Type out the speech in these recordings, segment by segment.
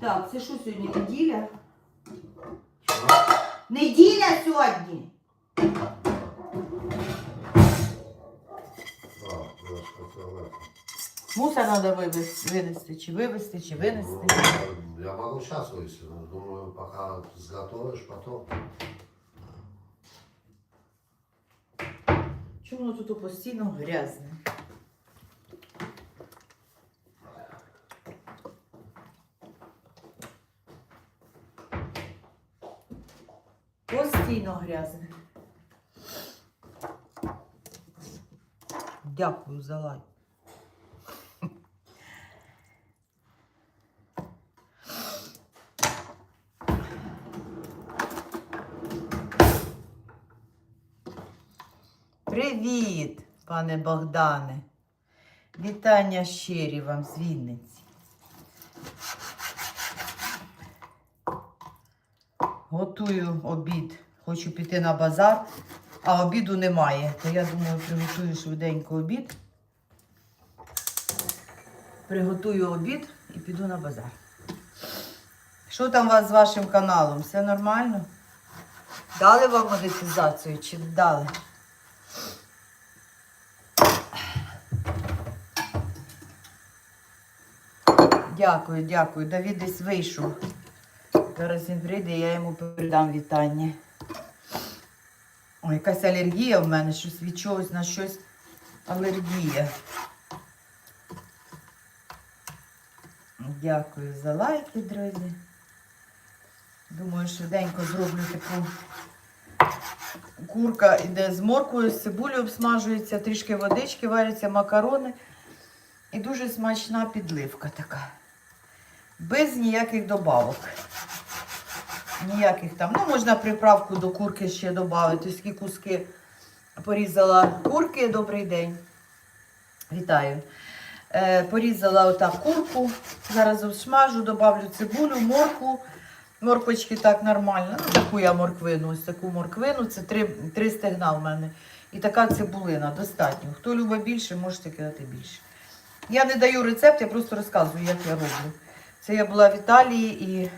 Так, це що сьогодні? Неділя? Неділя сьогодні! Мусор треба вивезти, винести, чи вивезти, чи винести. Ну, Я могу сейчас вывести, но думаю, пока сготовишь, потом. Чому воно тут постійно грязне? Постійно грязне. Дякую за лайк. Привіт, пане Богдане. Вітання щирі вам з Вінниці. Готую обід. Хочу піти на базар, а обіду немає. То я думаю, приготую швиденько обід. Приготую обід і піду на базар. Що там у вас з вашим каналом? Все нормально? Дали вам монетизацію чи не дали? Дякую, дякую. Давід десь вийшов. Зараз він прийде, я йому передам вітання. Ой, якась алергія в мене, щось від чогось на щось алергія. Дякую за лайки, друзі. Думаю, швиденько зроблю таку. Курка йде з морквою, з цибулею обсмажується, трішки водички, варяться макарони. І дуже смачна підливка така. Без ніяких добавок. Ніяких там. Ну, можна приправку до курки ще додати. Такі куски порізала курки. Добрий день. Вітаю. Е, порізала отак курку. Зараз обсмажу, добавлю цибулю, морку. Морквочки так нормально. Ну, таку я морквину, ось таку морквину. Це три, три стегна в мене. І така цибулина достатньо. Хто любить більше, можете кидати більше. Я не даю рецепт, я просто розказую, як я роблю. Це я була в Італії і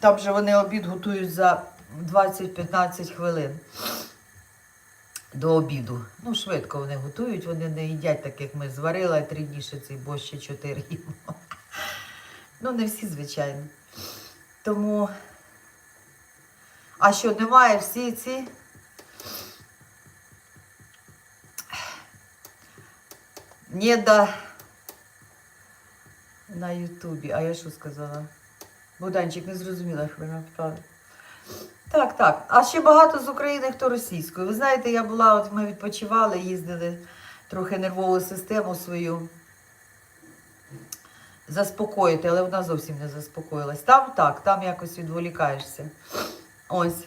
там же вони обід готують за 20-15 хвилин до обіду. Ну, швидко вони готують, вони не їдять так, як ми зварила три дні ще цей борщ ще чотири їмо. Ну, не всі, звичайно. Тому. А що, немає всі ці Неда на Ютубі. А я що сказала? Богданчик, не зрозуміла, як ви направили. Так, так. А ще багато з України, хто російською. Ви знаєте, я була, от ми відпочивали, їздили трохи нервову систему свою заспокоїти, але вона зовсім не заспокоїлась. Там так, там якось відволікаєшся. Ось.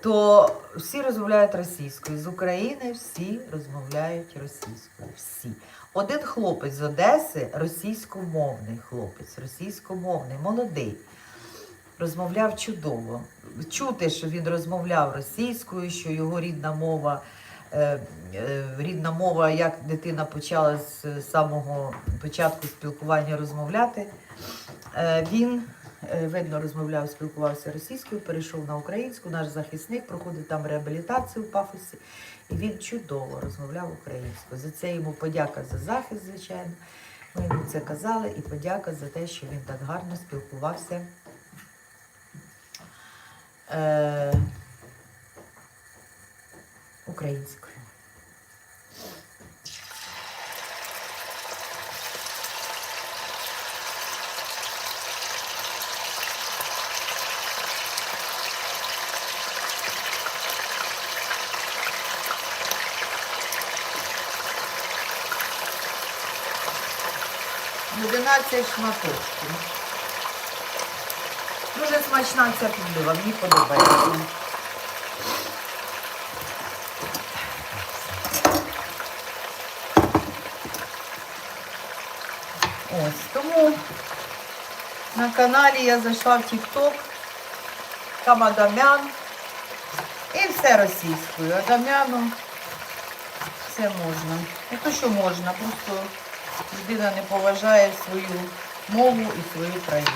То всі розмовляють російською. З України всі розмовляють російською. Всі. Один хлопець з Одеси, російськомовний хлопець, російськомовний, молодий. Розмовляв чудово. Чути, що він розмовляв російською, що його рідна мова, е, е, рідна мова, як дитина почала з самого початку спілкування розмовляти. Е, він е, видно розмовляв, спілкувався російською, перейшов на українську. Наш захисник проходив там реабілітацію в пафосі, і він чудово розмовляв українською. За це йому подяка за захист, звичайно. Ми йому це казали, і подяка за те, що він так гарно спілкувався. Е, українською. Одинадцять шматочків. Дуже смачна ця підлива, мені подобається. Ось тому на каналі я зайшла в TikTok, там Адамян. І все російською. Адамяну все можна. Не то, що можна, просто людина не поважає свою мову і свою країну.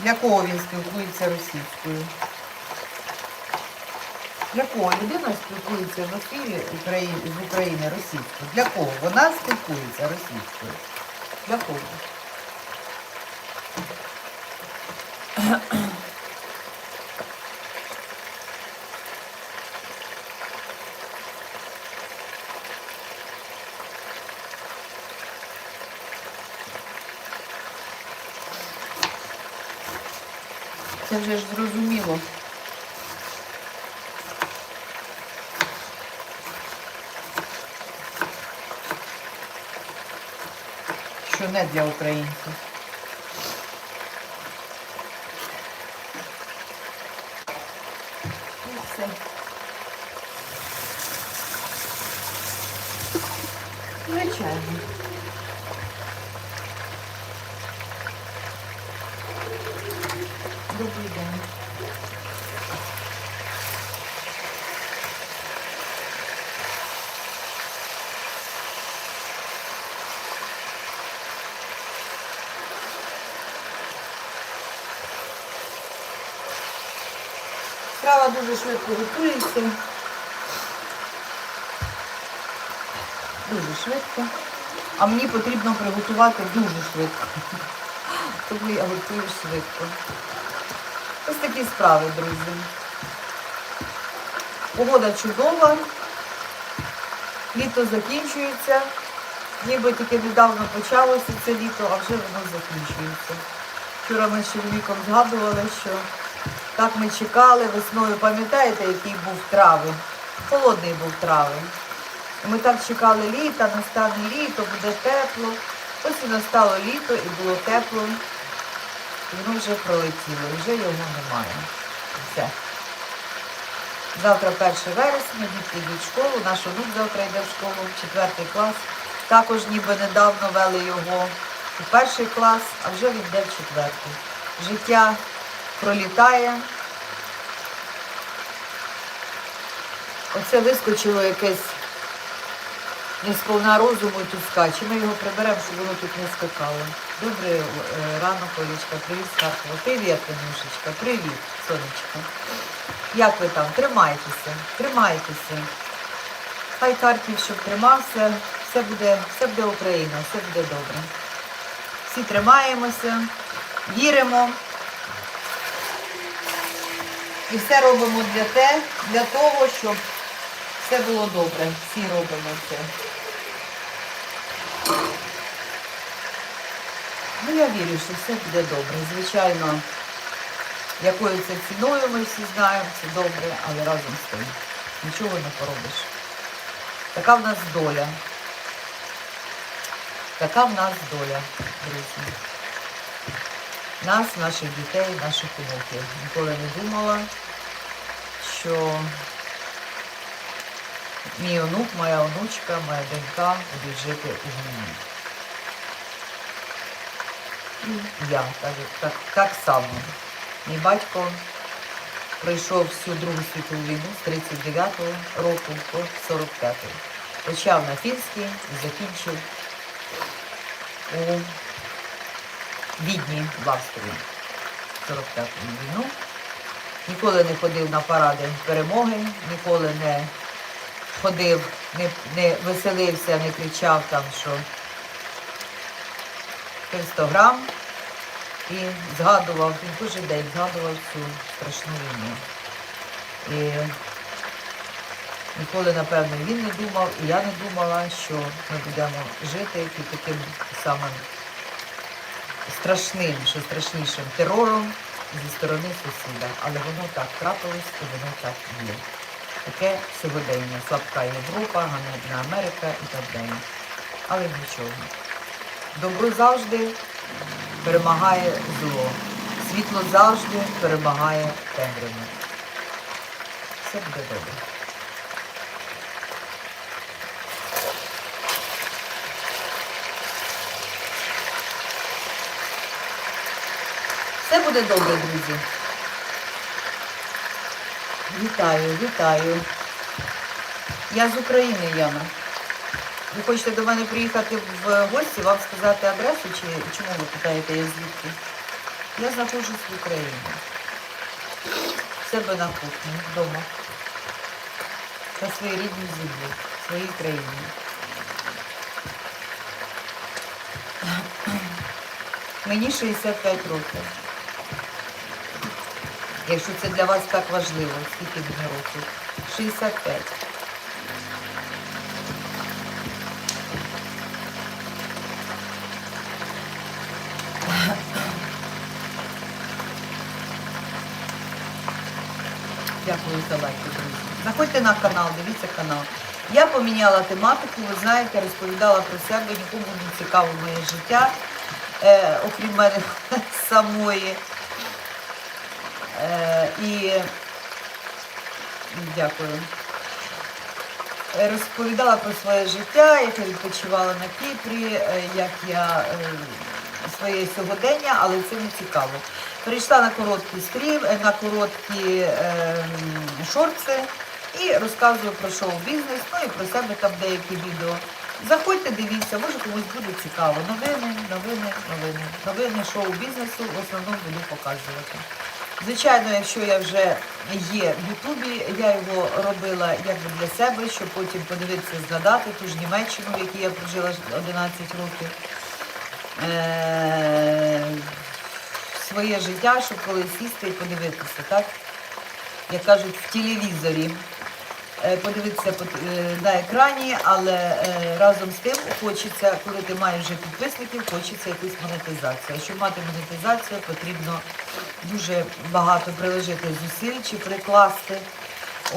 Для кого він спілкується російською? Для кого людина спілкується в Росії з України російською? Для кого? Вона спілкується російською. Для кого? Це вже ж зрозуміло. Що не для українців. І все. Звичайно. Добрий день. Страва дуже швидко готується. Дуже швидко. А мені потрібно приготувати дуже швидко. Тому я готую швидко. Ось такі справи, друзі. Погода чудова. Літо закінчується. Ніби тільки недавно почалося це літо, а вже воно закінчується. Вчора ми з чоловіком згадували, що так ми чекали весною. Пам'ятаєте, який був травень? Холодний був травень. Ми так чекали літа, настане літо, буде тепло. Ось і настало літо і було тепло. Воно вже пролетіло, вже його немає. Все. Завтра 1 вересня, дітки йдуть в школу, наш онук завтра йде в школу, в четвертий клас. Також ніби недавно вели його у перший клас, а вже він йде в четвертий. Життя пролітає. Оце вискочило якесь несповна розуму і тут скаче. Ми його приберемо, щоб воно тут не скакало. Добрий е, ранок, Олечка. Привіт з. Привіт, Ленушечка. Привіт, сонечко. Як ви там? Тримайтеся, тримайтеся. Хай Харків, щоб тримався, все буде, все буде Україна, все буде добре. Всі тримаємося, віримо. І все робимо для те, для того, щоб все було добре. Всі робимо це. Ну, я вірю, що все буде добре. Звичайно, якою це ціною ми всі знаємо, це добре, але разом з тим нічого не поробиш. Така в нас доля. Така в нас доля, друзі. Нас, наших дітей, наших онуків. Ніколи не думала, що мій онук, моя онучка, моя донька будуть жити у війні. І я так, так, так само. Мій батько пройшов всю Другу світову війну з 39-го року по 45-й. Почав на фінській і закінчив у Відні Австрії 45-му війну. Ніколи не ходив на паради перемоги, ніколи не ходив, не, не веселився, не кричав там, що 300 грам. І згадував, він кожен день згадував цю страшну війну. І ніколи, напевно, він не думав, і я не думала, що ми будемо жити під таким самим страшним, ще страшнішим терором зі сторони сусіда. Але воно так трапилось і воно так є. Таке сьогодення. Слабка Європа, ганебна Америка і так далі. Але нічого. Добро завжди перемагає зло. Світло завжди перемагає темряву. Все буде добре. Все буде добре, друзі. Вітаю, вітаю. Я з України, Яна. Ви хочете до мене приїхати в гості, вам сказати адресу, чи чому ви питаєте, я звідки? Я знаходжусь в Україні. В себе на кухні, вдома. На своїй рідній землі, в своїй країні. Мені 65 років. Якщо це для вас так важливо, скільки мені років? 65. Дякую за лайки, друзі. Заходьте на канал, дивіться канал. Я поміняла тематику, ви знаєте, розповідала про себе, нікому не цікаво моє життя, е, окрім мене самої. Е, і дякую. Розповідала про своє життя, як я відпочивала на Кіпрі, е, як я е, своє сьогодення, але це не цікаво. Перейшла на короткий стрім, е, на короткі е, шорти і розказую про шоу-бізнес, ну і про себе там деякі відео. Заходьте, дивіться, може комусь буде цікаво. Новини, новини, новини. Новини шоу-бізнесу в основному буду показувати. Звичайно, якщо я вже є в Ютубі, я його робила якби для себе, щоб потім подивитися, згадати ту ж Німеччину, в якій я прожила 11 років. Е- своє життя, щоб колись сісти і подивитися, так? Як кажуть, в телевізорі. Е, Подивитися е, на екрані, але е, разом з тим хочеться, коли ти маєш вже підписників, хочеться якусь монетизацію. Щоб мати монетизацію, потрібно дуже багато приложити зусиль чи прикласти.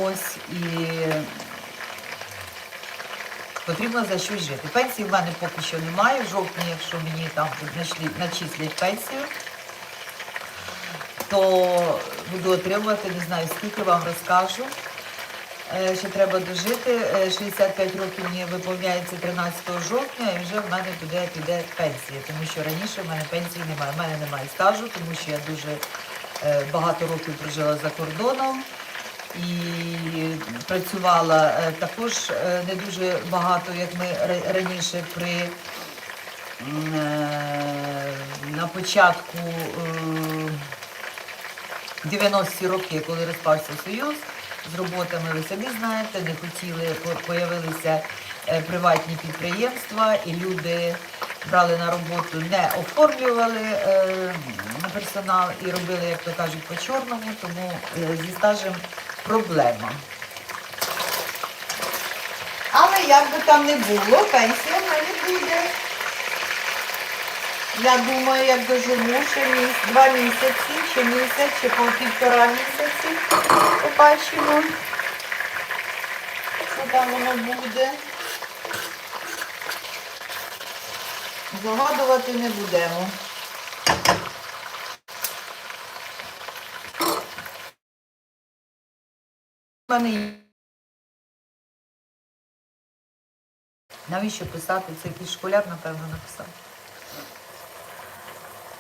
Ось і потрібно за щось жити. Пенсії в мене поки що немає. В жовтні, якщо мені там начислять пенсію, то буду отримувати, не знаю скільки вам розкажу. Е, Ще треба дожити. Е, 65 років мені виповняється 13 жовтня, і вже в мене піде, піде пенсія, тому що раніше в мене пенсії немає. У мене немає стажу, тому що я дуже е, багато років прожила за кордоном і працювала е, також е, не дуже багато, як ми ра- раніше при е, на початку. Е, 90-ті роки, коли розпався Союз, з роботами ви самі знаєте, не хотіли, появилися е, приватні підприємства, і люди брали на роботу, не оформлювали е, персонал і робили, як то кажуть, по-чорному, тому е, зі стажем проблема. Але як би там не було, пенсія в мене буде. Я думаю, як доживу ще міс... два місяці, чи місяць, чи по півтора місяці. Побачимо, що там воно буде. Загадувати не будемо. Навіщо писати? Це якийсь школяр, напевно, написав.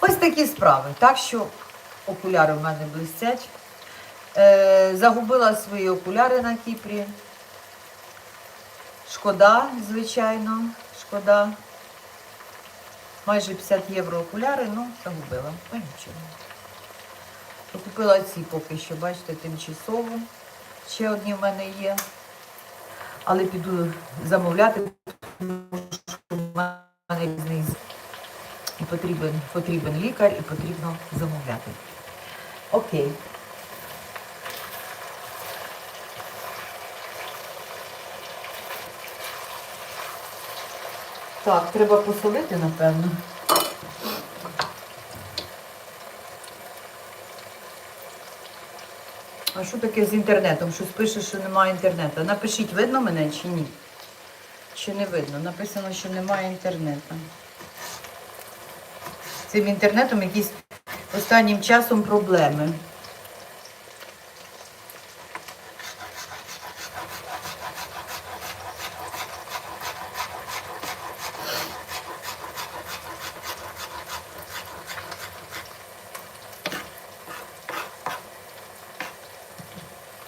Ось такі справи. Так що окуляри в мене блистять. Е, загубила свої окуляри на Кіпрі. Шкода, звичайно, шкода. Майже 50 євро окуляри, ну, загубила. Ну нічого. Купила ці поки що, бачите, тимчасово. Ще одні в мене є. Але піду замовляти, тому що в мене різний і потрібен, потрібен лікар, і потрібно замовляти. Окей. Так, треба посолити, напевно. А що таке з інтернетом? Щось пише, що немає інтернету. Напишіть, видно мене чи ні? Чи не видно? Написано, що немає інтернету. Цим інтернетом якісь останнім часом проблеми.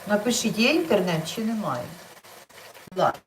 Напишіть, є інтернет чи немає? Ладно.